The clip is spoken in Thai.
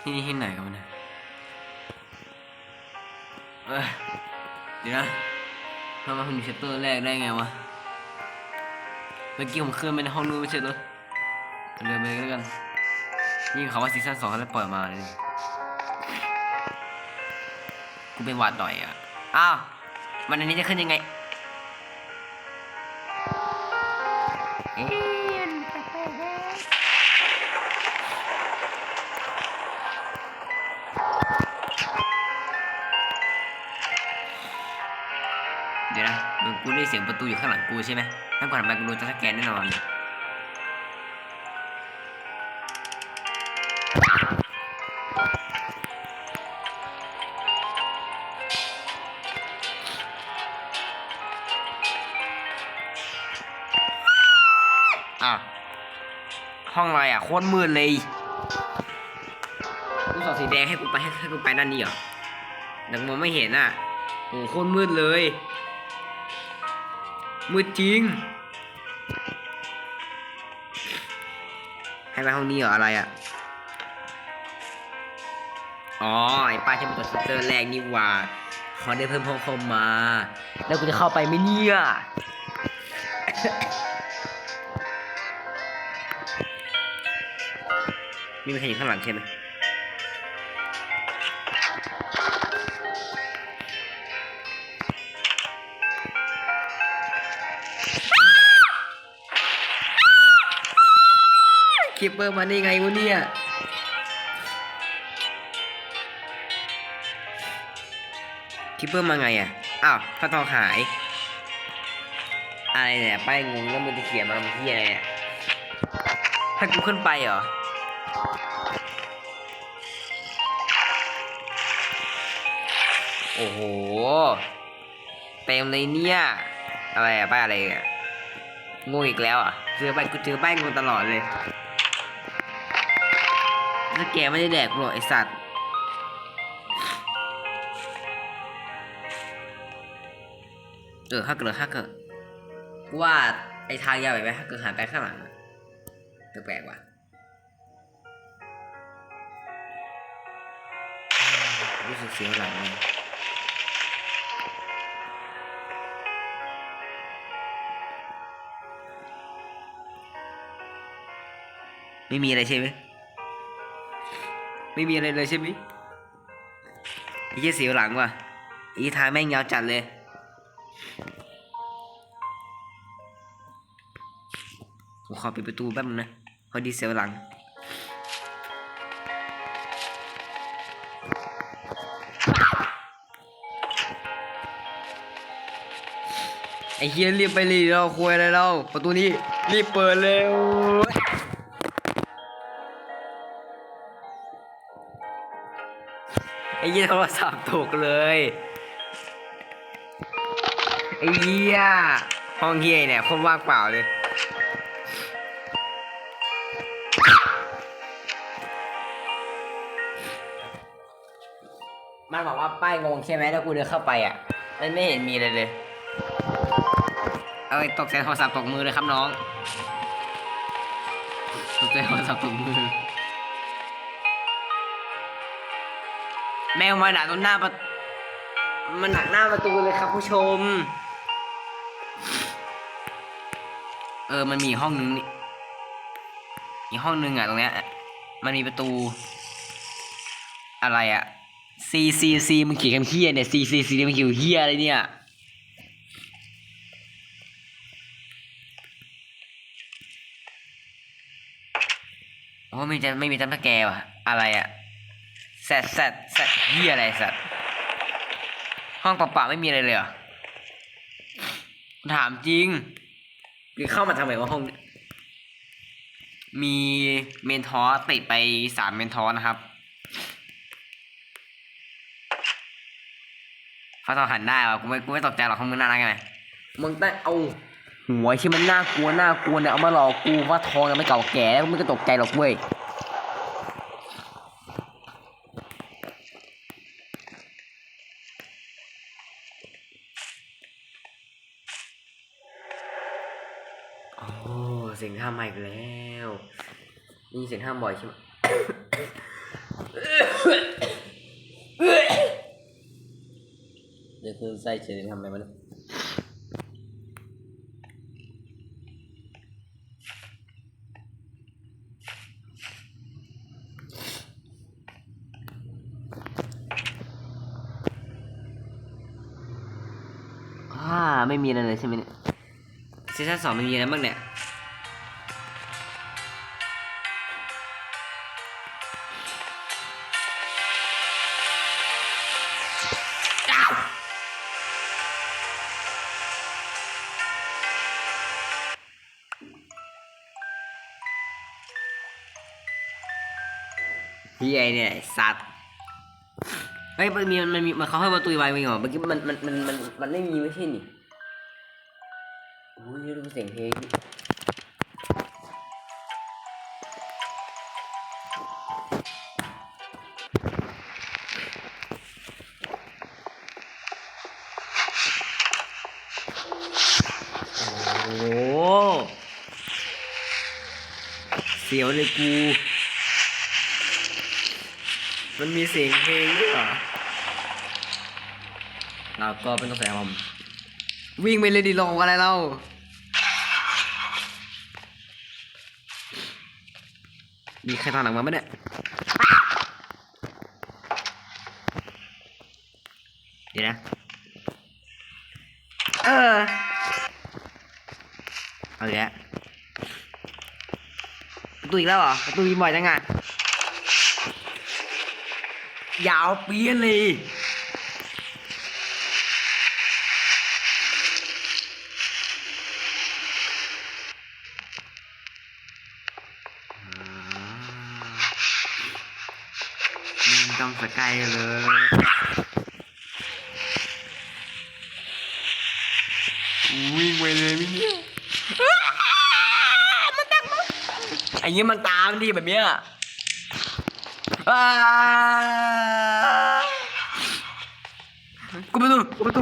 ที่นี่ที่ไหนกันวะเนี่ยเอ้ยเดี๋ยวนะทำไมผมมีชัตเตอร์แรกได้ไงวะ เมื่อกี้ผมเคลื่อนไปในห้องนู้นไม่ใช่เหรอเดินไปเลยก็แล้วกันนี่เขาว่าซีซั่นสองเขาได้ปล่อยมาเลย กูเป็นหวัดหน่อยอะ อ้าว มันอันนี้จะขึ้นยังไง เดี๋ยวนะเหมือนกูได้เสียงประตูอยู่ข้างหลังกูใช่ไหมถ้าก่อนไปกูโดนจะสแกนแน่นอน ห้องอะไรอะโคตรมืดเลยลูกศรสีแดงให้กูไปให้ให้กูไปด้านนี้เหรอแต่กูมองไม่เห็นอะโอ้โคตรมืดเลย มืดจริง ให้ไปห้องนี้เหรออะไรอะ อ๋อไอ้ป้าที่เป็นตัวสเตอร์แรกนี่หว่าเขาได้เพิ่มห้องเข้ามา แล้วกูจะเข้าไปไหมเนี่ย มีใครอยู่ข้างหลังใช่ไหมคิปเปอร์มาได้ไงวะเนี่ยคิปเปอร์มาไงอะ อ้าวพระทองหาย อะไรเนี่ย ป้ายงงแล้วมันจะเขียนมามันที่อะไรเนี่ยให้กูขึ้นไปเหรอ โอ้โห เต็มเลยเนี่ย อะไรอะป้ายอะไรอะงงอีกแล้วอะเจอไปกูเจอป้ายงงตลอดเลยถ้าแกไม่ได้แดกกูหรอกไอสัตว์เออถ้าเกิดถ้าเกิดกูว่าไอทางยาวไปไหมถ้าเกิดหันไปข้างหลังอะแปลกๆว่ะ รู้สึกเสียวหลังเลยไม่มีอะไรใช่ไหมไม่มีอะไรเลยใช่ไหมไอ้เหี้ยเสียวหลังว่ะไอ้ทางแม่งยาวจัดเลยผมขอปิดประตูแป๊บนึงนะพอดีเสียวหลัง ไอ้เฮียรีบไปเลยเราคุยอะไรเราประตูนี้รีบเปิดเร็วไอ้เหี้ยโทรศัพท์ตกเลยไอ้เหี้ยห้องเหี้ยเนี่ยคนว่างเปล่าเลยมันบอกว่าป้ายงงใช่ไหมถ้ากูเดินเข้าไปอะ มันไม่เห็นมีเลยเลย เอ้ยตกใจโทรศัพท์ตกมือเลยครับน้อง ตกใจโทรศัพท์ตกมือ แมวมาหนาตรงหน้าประมันหนักหน้าประตูเลยครับผู้ชม เออมันมีห้องนึงนี่อีกห้องนึงอะตรงเนี้ย มันมีประตู อะไรอะ C C C มึงเขียนคำเฮียเนี่ย C C C มึงเขียนเฮียอะไรเนี่ย โอ้ไม่จะไม่มีจำตะแกว่ะ อะไรอะแซดแซดแซดเฮียอะไรสัตว์ห้องเปล่าๆไม่มีอะไรเลยเหรอถามจริงหรือเข้ามาทำไมวะห้อง มีเมนทอสติดไปสามเมนทอสนะครับเขาต้องหันได้วะกูไม่กูไม่ตกใจหรอกเขามึงน่ารักไงมึงต้งเอา หัวที่มันน่ากลัวน่ากลัวเนี่ยเอามาหลอกกูว่าทองยังไม่เก่าแก่แล้วมึงก็ตกใจหรอกเว้ยสียงห้ามมาอีกแล้วนี่เสียงห้ามบ่อยใช่ไหมเดี๋ยวคือไส้เฉยทำอะไรมัน ไม่มีอะไรเลยใช่ไหมเนี่ยซีซั่นสองไม่มีอะไรบ้างเนี่ยพี่ไอเนี่ยสัตว์เฮ้ยมันมีมันมีมันเขาให้ประตูไว้ไหมเหรอเมื่อกี้มันมันมันมันมันไม่มีไม่ใช่นี่ โอ้เสียงเพลงโอ้เสียวเลยกู มันมีเสียงเพลงด้วยเหรอเราก็เป็นต้องใส่อามวิ่งไปเลยดิลงอะไรเรา มีใครตามหลังมาไหมเนี่ยเดี๋ยวนะ เออ เอาอีกแล้วประตูอีกแล้วเหรอประตูมีบ่อยจังไงยาวเปี้ยนเลย ต้องสกายเลยวิ่งไปเลยวิ่งเนี่ยมันตามไอ้เงี้ยมันตามดิแบบเนี้ยอ่ากูประตูกูประตู